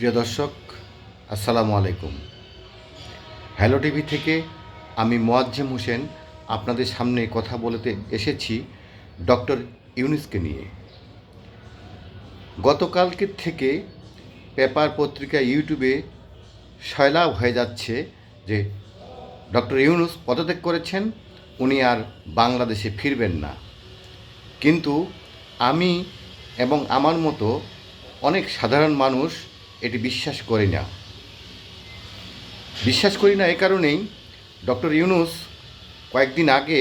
প্রিয় দর্শক, আসসালামু আলাইকুম। হ্যালো টিভি থেকে আমি মোয়াজ্জেম হোসেন আপনাদের সামনে কথা বলতে এসেছি ডক্টর ইউনিসকে নিয়ে। গতকালকে থেকে পেপার পত্রিকা ইউটিউবে সয়লাভ হয়ে যাচ্ছে যে ডক্টর ইউনুস পদত্যাগ করেছেন, উনি আর বাংলাদেশে ফিরবেন না। কিন্তু আমি এবং আমার মতো অনেক সাধারণ মানুষ এটি বিশ্বাস করি না। বিশ্বাস করি না এ কারণেই ডক্টর ইউনুস কয়েকদিন আগে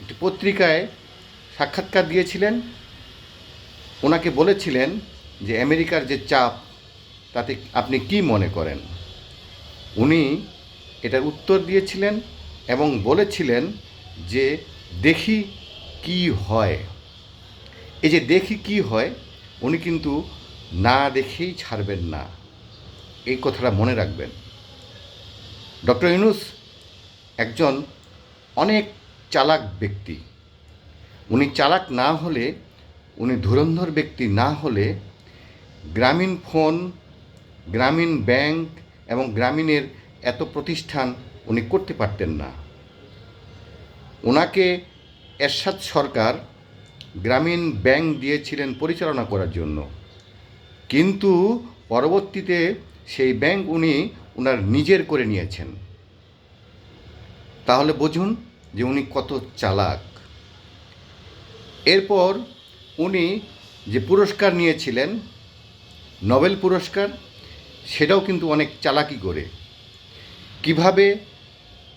একটি পত্রিকায় সাক্ষাৎকার দিয়েছিলেন। ওনাকে বলেছিলেন যে আমেরিকার যে চাপ, তাতে আপনি কি মনে করেন? উনি এটার উত্তর দিয়েছিলেন এবং বলেছিলেন যে দেখি কি হয়। এই যে দেখি কি হয়, উনি কিন্তু না দেখেই ছাড়বেন না। এই কথাটা মনে রাখবেন। ডক্টর ইউনুস একজন অনেক চালাক ব্যক্তি। উনি চালাক না হলে, উনি ধুরন্ধর ব্যক্তি না হলে গ্রামীণ ফোন, গ্রামীণ ব্যাংক এবং গ্রামীণের এত প্রতিষ্ঠান উনি করতে পারতেন না। ওনাকে এরশাদ সরকার গ্রামীণ ব্যাংক দিয়েছিলেন পরিচালনা করার জন্য। কিন্তু পরবর্তীতে সেই ব্যাংক উনি ওনার নিজের করে নিয়েছেন। তাহলে বুঝুন যে উনি কত চালাক। এরপর উনি যে পুরস্কার নিয়েছিলেন, নোবেল পুরস্কার, সেটাও কিন্তু অনেক চালাকি করে। কীভাবে,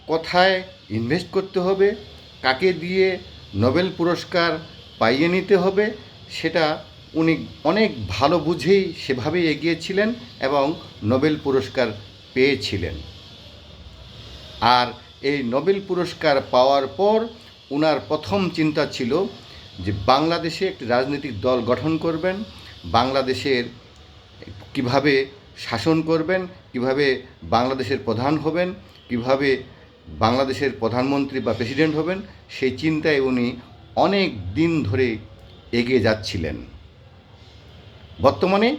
কোথায় ইনভেস্ট করতে হবে, কাকে দিয়ে নোবেল পুরস্কার পাইয়ে নিতে হবে, সেটা উনি অনেক ভালো বুঝেই সেভাবেই এগিয়েছিলেন এবং নোবেল পুরস্কার পেয়েছিলেন। আর এই নোবেল পুরস্কার পাওয়ার পর ওনার প্রথম চিন্তা ছিল যে বাংলাদেশে একটি রাজনৈতিক দল গঠন করবেন, বাংলাদেশের কীভাবে শাসন করবেন, কীভাবে বাংলাদেশের প্রধান হবেন, কীভাবে বাংলাদেশের প্রধানমন্ত্রী বা প্রেসিডেন্ট হবেন, সেই চিন্তায় উনি অনেক দিন ধরে এগিয়ে যাচ্ছিলেন। বর্তমানে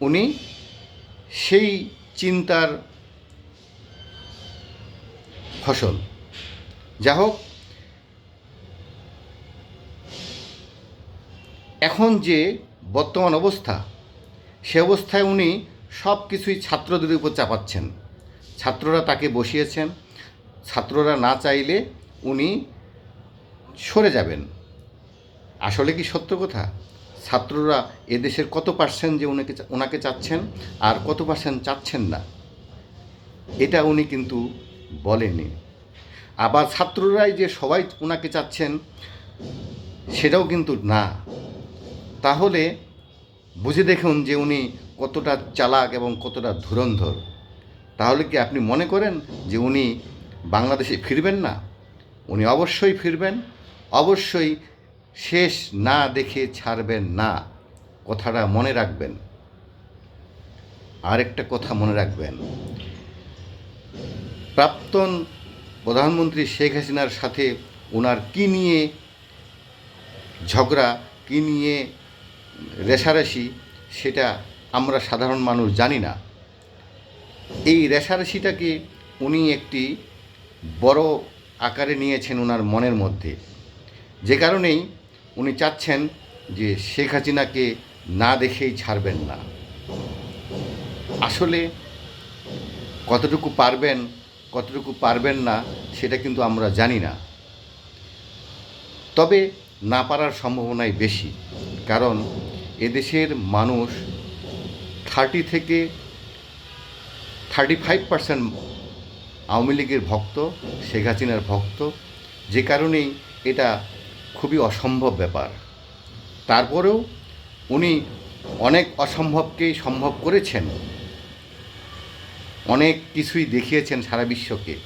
উনি সেই চিন্তার ফসল। যা হোক, এখন যে বর্তমান অবস্থা, সে অবস্থায় উনি সব কিছুই ছাত্রদের উপর চাপাচ্ছেন। ছাত্ররা তাকে বসিয়েছেন। ছাত্ররা না চাইলে উনি সরে যাবেন। আসলে কি সত্য কথা? ছাত্ররা এদেশের কত পার্সেন্ট যে উনাকে ওনাকে চাচ্ছেন আর কত পার্সেন্ট চাচ্ছেন না? এটা উনি কিন্তু বলেননি। আবার ছাত্ররাই যে সবাই ওনাকে চাচ্ছেন, সেটাও কিন্তু না। তাহলে বুঝে দেখুন যে উনি কতটা চালাক এবং কতটা ধুরন্ধর। তাহলে কি আপনি মনে করেন যে উনি বাংলাদেশে ফিরবেন না? উনি অবশ্যই ফিরবেন। অবশ্যই শেষ না দেখে ছাড়বেন না। কথাটা মনে রাখবেন। আরেকটা কথা মনে রাখবেন। প্রাক্তন প্রধানমন্ত্রী শেখ হাসিনার সাথে ওনার কী নিয়ে ঝগড়া, কী নিয়ে রেশারেশি, সেটা আমরা সাধারণ মানুষ জানি না। এই রেশারেশিটাকে উনি একটি বড় আকারে নিয়েছেন ওনার মনের মধ্যে। যে কারণেই উনি চাচ্ছেন যে শেখ হাসিনাকে না দেখেই ছাড়বেন না। আসলে কতটুকু পারবেন কতটুকু পারবেন না, সেটা কিন্তু আমরা জানি না। তবে না পারার সম্ভাবনাই বেশি, কারণ এদেশের মানুষ থার্টি থেকে থার্টি ফাইভ পার্সেন্ট আওয়ামী লীগের ভক্ত, শেখ হাসিনার ভক্ত। যে কারণেই এটা খুবই অসম্ভব ব্যাপার। তারপরেও উনি অনেক অসম্ভবকেই সম্ভব করেছেন। অনেক কিছুই দেখিয়েছেন সারা বিশ্বকে।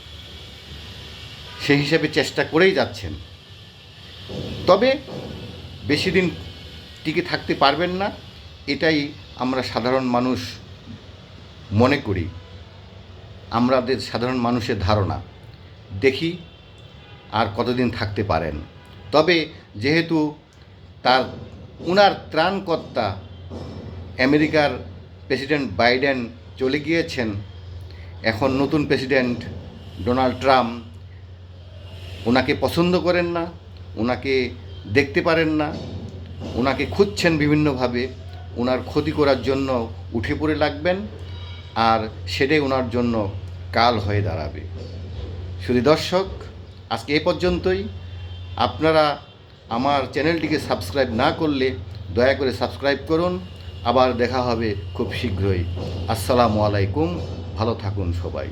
সেই হিসেবে চেষ্টা করেই যাচ্ছেন। তবে বেশি দিন টিকে থাকতে পারবেন না, এটাই আমরা সাধারণ মানুষ মনে করি। আমাদের সাধারণ মানুষের ধারণা। দেখি আর কতদিন থাকতে পারেন। তবে যেহেতু তার উনার ত্রাণকর্তা আমেরিকার প্রেসিডেন্ট বাইডেন চলে গিয়েছেন, এখন নতুন প্রেসিডেন্ট ডোনাল্ড ট্রাম্প ওনাকে পছন্দ করেন না ওনাকে দেখতে পারেন না ওনাকে খুঁজছেন বিভিন্নভাবে ওনার ক্ষতি করার জন্য উঠে পড়ে লাগবেন আর সেটাই ওনার জন্য কাল হয়ে দাঁড়াবে। শুধু দর্শক, আজকে এ পর্যন্তই। আপনারা আমার চ্যানেলটিকে সাবস্ক্রাইব না করলে দয়া করে সাবস্ক্রাইব করুন। আবার দেখা হবে খুব শীঘ্রই। আসসালামু আলাইকুম। ভালো থাকুন সবাই।